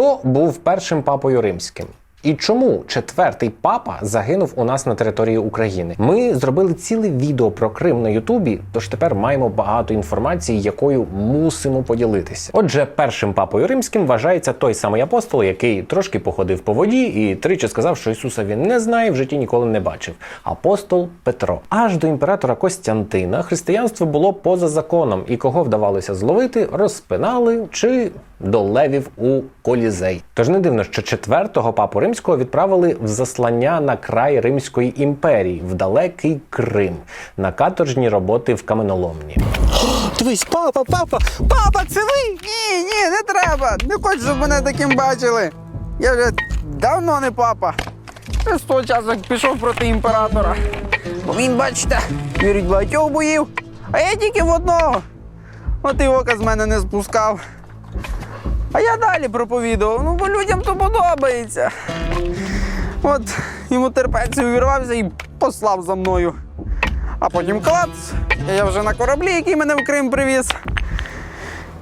Хто був першим папою римським? І чому четвертий папа загинув у нас на території України? Ми зробили ціле відео про Крим на Ютубі, тож тепер маємо багато інформації, якою мусимо поділитися. Отже, першим папою римським вважається той самий апостол, який трошки походив по воді і тричі сказав, що Ісуса він не знає, в житті ніколи не бачив. Апостол Петро. Аж до імператора Костянтина християнство було поза законом, і кого вдавалося зловити, розпинали чи до левів у колізей. Тож не дивно, що четвертого папу римського відправили в заслання на край Римської імперії в далекий Крим на каторжні роботи в каменоломні. Дивись, папа, папа, папа, це ви? Ні, ні, не треба. Не хочу, щоб мене таким бачили. Я вже давно не папа. Я з того часу пішов проти імператора. Бо він, бачите, вірить багатьох боїв, а я тільки в одного. От і ока з мене не спускав. А я далі проповідував, ну бо людям то подобається. От йому терпець увірвався і послав за мною. А потім клац, я вже на кораблі, який мене в Крим привіз.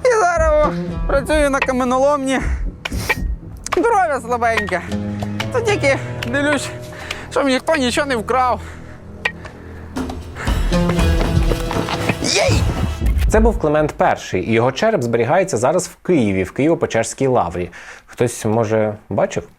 І зараз о, працюю на каменоломні. Здоров'я слабеньке. То тільки дивлюсь, щоб ніхто нічого не вкрав. Це був Климент І, і його череп зберігається зараз в Києві, в Києво-Печерській лаврі. Хтось може бачив?